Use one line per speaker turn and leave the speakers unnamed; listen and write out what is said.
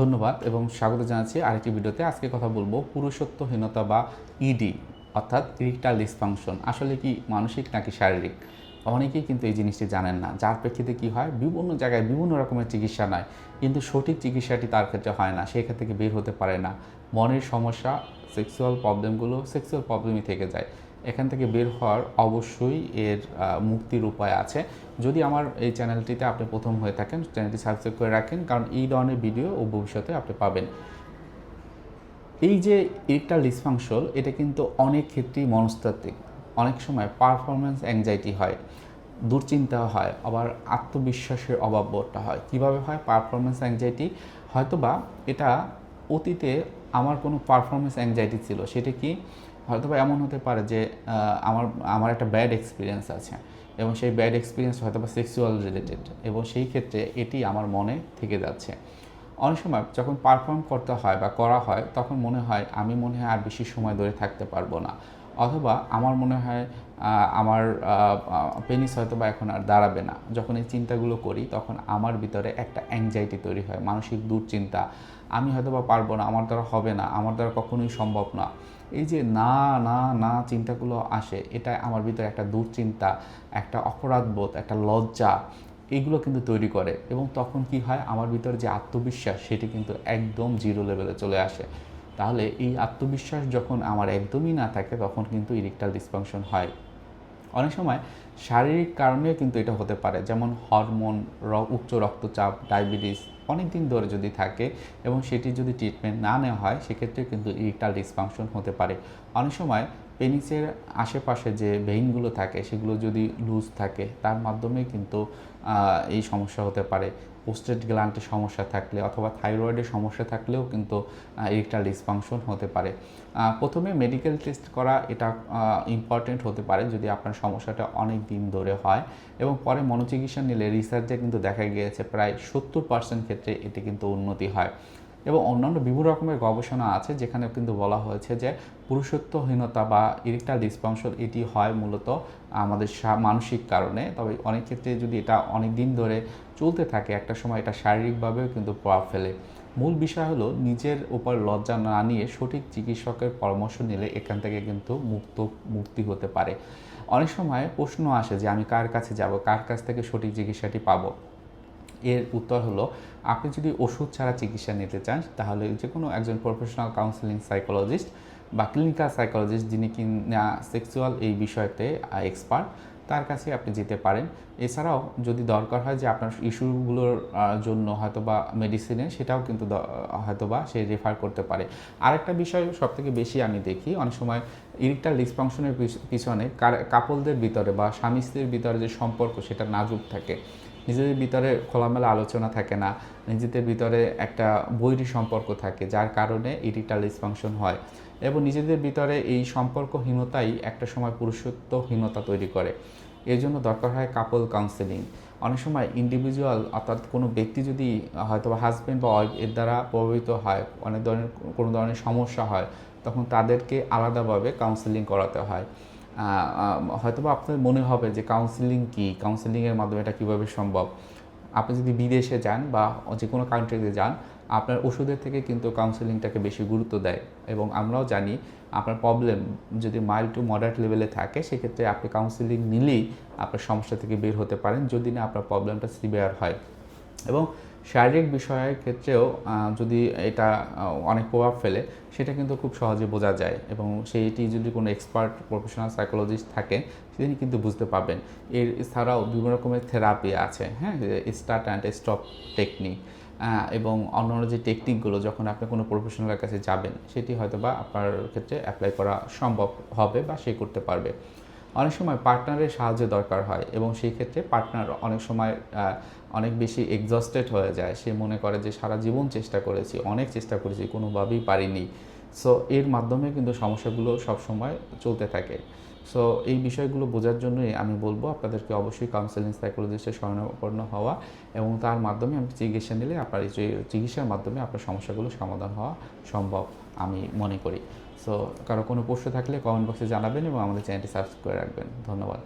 ধন্যবাদ এবং স্বাগত জানাচ্ছি আরেকটি ভিডিওতে। আজকে কথা বলব পুরুষত্বহীনতা বা ইডি অর্থাৎ ইরিকটাল ডিসফাংশন। আসলে কি মানসিক নাকি শারীরিক? অনেকেই কিন্তু এই জিনিসটি জানেন না। যার প্রেক্ষিতে কি হয়, বিভিন্ন জায়গায় বিভিন্ন রকমের চিকিৎসা নেয়, কিন্তু সঠিক চিকিৎসাটি তার ক্ষেত্রে হয় না সেখান থেকে বের হতে পারে না। মনের সমস্যা সেক্সুয়াল প্রবলেমগুলো সেক্সুয়াল প্রবলেমই থেকে যায়। এখান থেকে বের হওয়ার অবশ্যই এর মুক্তির উপায় আছে। যদি আমার এই চ্যানেলটিতে আপনি প্রথম হয়ে থাকেন, চ্যানেলটি সাবস্ক্রাইব করে রাখেন, কারণ এই ধরনের ভিডিও ও ভবিষ্যতে আপনি পাবেন। এই যে ইরেকটাল ডিসফাংশন এটা কিন্তু অনেক ক্ষেত্রেই মনস্তাত্ত্বিক। অনেক সময় পারফরমেন্স অ্যাংজাইটি হয়, দুশ্চিন্তা হয়, আবার আত্মবিশ্বাসের অভাব বোধটা হয়। কীভাবে হয়? পারফরমেন্স অ্যাংজাইটি হয়তোবা এটা অতীতে আমার কোনো পারফরমেন্স অ্যাংজাইটি ছিল, সেটা কি? হয়তোবা এমন হতে পারে যে আমার আমার একটা ব্যাড এক্সপিরিয়েন্স আছে এবং সেই ব্যাড এক্সপিরিয়েন্স হয়তো বা সেক্সুয়াল রিলেটেড এবং সেই ক্ষেত্রে এটি আমার মনে থেকে যাচ্ছে। অনেক সময় যখন পারফর্ম করতে হয় বা করা হয়, তখন মনে হয় আমি মনে হয় আর বেশি সময় ধরে থাকতে পারব না। অথবা আমার মনে হয় আমার পেনিস হয়তো বা এখন আর দাঁড়াবে না। যখন এই চিন্তাগুলো করি, তখন আমার ভিতরে একটা অ্যাংজাইটি তৈরি হয়, মানসিক দুশ্চিন্তা। আমি হয়তো বা পারব না, আমার দ্বারা হবে না, আমার দ্বারা কখনোই সম্ভব না। এই যে না না না চিন্তাগুলো আসে, এটা আমার ভিতরে একটা দুশ্চিন্তা, একটা অপরাধবোধ, একটা লজ্জা এইগুলো কিন্তু তৈরি করে। এবং তখন কি হয়? আমার ভিতরে যে আত্মবিশ্বাস, সেটি কিন্তু একদম জিরো লেভেলে চলে আসে। তাহলে এই আত্মবিশ্বাস যখন আমার একদমই না থাকে, তখন কিন্তু ইরেকটাল ডিসফাংশন হয়। অনেক সময় শারীরিক কারণেও কিন্তু এটা হতে পারে, যেমন হরমোন উচ্চ রক্তচাপ, ডায়াবেটিস অনেক দিন ধরে যদি থাকে এবং সেটি যদি ট্রিটমেন্ট না নেওয়া হয় সেক্ষেত্রে কিন্তু ইরেকটাল ডিসফাংশন হতে পারে। অনেক সময় পেনিসের আশেপাশে যে ভেইনগুলো থাকে, সেগুলো যদি লুজ থাকে, তার মাধ্যমে কিন্তু এই সমস্যা হতে পারে। পোস্টেড গ্ল্যান্ডের সমস্যা থাকলে অথবা থাইরয়েডের সমস্যা থাকলেও কিন্তু ইরেকটাল ডিসফাংশন হতে পারে। প্রথমে মেডিকেল টেস্ট করা এটা ইম্পর্টেন্ট হতে পারে যদি আপনার সমস্যাটা অনেক দিন ধরে হয় এবং পরে মনোচিকিৎসা নিলে রিসার্চে কিন্তু দেখা গিয়েছে প্রায় সত্তর পার্সেন্ট ক্ষেত্রে এটি কিন্তু উন্নতি হয়। এবং অন্যান্য বিভিন্ন রকমের গবেষণা আছে যেখানে কিন্তু বলা হয়েছে যে পুরুষত্বহীনতা বা ইরেকটাল ডিসফাংশন এটি হয় মূলত আমাদের মানসিক কারণে। তবে অনেক ক্ষেত্রে যদি এটা অনেক দিন ধরে চলতে থাকে, একটা সময় এটা শারীরিকভাবেও কিন্তু প্রভাব ফেলে। মূল বিষয় হলো নিজের উপর লজ্জা না নিয়ে সঠিক চিকিৎসকের পরামর্শ নিলে এখান থেকে কিন্তু মুক্ত, মুক্তি হতে পারে। অনেক সময় প্রশ্ন আসে যে আমি কার কাছে যাব? কার কাছ থেকে সঠিক চিকিৎসাটি পাবো? এর উত্তর হলো, আপনি যদি ওষুধ ছাড়া চিকিৎসা নিতে চান, তাহলে যে কোনো একজন প্রফেশনাল কাউন্সিলিং সাইকোলজিস্ট বা ক্লিনিক্যাল সাইকোলজিস্ট যিনি কিনা সেক্সুয়াল এই বিষয়তে এক্সপার্ট তার কাছে আপনি যেতে পারেন। এছাড়াও যদি দরকার হয় যে আপনার ইস্যুগুলোর জন্য হয়তোবা মেডিসিনে সেটাও কিন্তু দ- হয়তোবা সে রেফার করতে পারে। আরেকটা বিষয় সবথেকে বেশি আমি দেখি, অনেক সময় ইরিকটাল ডিসফাংশনের পিছনে কাপলদের ভিতরে বা স্বামী স্ত্রীর ভিতরে যে সম্পর্ক, সেটা নাজুক থাকে। নিজেদের ভিতরে খোলামেলা আলোচনা থাকে না, নিজেদের ভিতরে একটা বৈরী সম্পর্ক থাকে, যার কারণে ইরিটাল ডিসফাংশন হয় এবং নিজেদের ভিতরে এই সম্পর্কহীনতাই একটা সময় পুরুষত্বহীনতা তৈরি করে। এর জন্য দরকার হয় কাপল কাউন্সেলিং অনেক সময় ইন্ডিভিজুয়াল অর্থাৎ কোনো ব্যক্তি যদি হয়তো হাজব্যান্ড বা ওয়াইফ এর দ্বারা প্রভাবিত হয়, অনেক ধরনের, কোনো ধরনের সমস্যা হয়, তখন তাদেরকে আলাদাভাবে কাউন্সেলিং করাতে হয়। হয়তোবা আপনার মনে হবে যে কাউন্সিলিং কি? কাউন্সিলিংয়ের মাধ্যমে এটা কীভাবে সম্ভব? আপনি যদি বিদেশে যান বা যে কোনো কান্ট্রিতে যান, আপনার ওষুধের থেকে কিন্তু কাউন্সিলিংটাকে বেশি গুরুত্ব দেয়। এবং আমরাও জানি আপনার প্রবলেম যদি মাইল্ড টু মডারেট লেভেলে থাকে, সেক্ষেত্রে আপনি কাউন্সিলিং নিলেই আপনার সমস্যা থেকে বের হতে পারেন, যদি না আপনার প্রবলেমটা সিভিয়ার হয়। এবং শারীরিক বিষয়ের ক্ষেত্রেও যদি এটা অনেক প্রভাব ফেলে, সেটা কিন্তু খুব সহজে বোঝা যায় এবং সেইটি যদি কোনো এক্সপার্ট প্রফেশনাল সাইকোলজিস্ট থাকে তিনি কিন্তু বুঝতে পারবেন। এর এছাড়াও বিভিন্ন রকমের থেরাপি আছে হ্যাঁ? স্টার্ট অ্যান্ড স্টপ টেকনিক এবং অন্যান্য যে টেকনিকগুলো যখন আপনি কোনো প্রফেশনালের কাছে যাবেন, সেটি হয়তো বা আপনার ক্ষেত্রে অ্যাপ্লাই করা সম্ভব হবে বা সে করতে পারবে। অনেক সময় পার্টনারের সাহায্য দরকার হয় এবং সেই ক্ষেত্রে পার্টনার অনেক সময় অনেক বেশি এক্সস্টেড হয়ে যায়। সে মনে করে যে, সারা জীবন চেষ্টা করেছি, অনেক চেষ্টা করেছি, কোনোভাবেই পারিনি। সো এর মাধ্যমে কিন্তু সমস্যাগুলো সবসময় চলতে থাকে। সো এই বিষয়গুলো বোঝার জন্যই আমি বলব, আপনাদেরকে অবশ্যই কাউন্সেলিং সাইকোলজিস্টের শরণাপন্ন হওয়া এবং তার মাধ্যমে আপনি চিকিৎসা নিলে আপনার যে চিকিৎসার মাধ্যমে আপনার সমস্যাগুলো সমাধান হওয়া সম্ভব আমি মনে করি। সো কারও কোনো প্রশ্ন থাকলে কমেন্ট বক্সে জানাবেন এবং আমাদের চ্যানেলটি সাবস্ক্রাইব করে রাখবেন। ধন্যবাদ।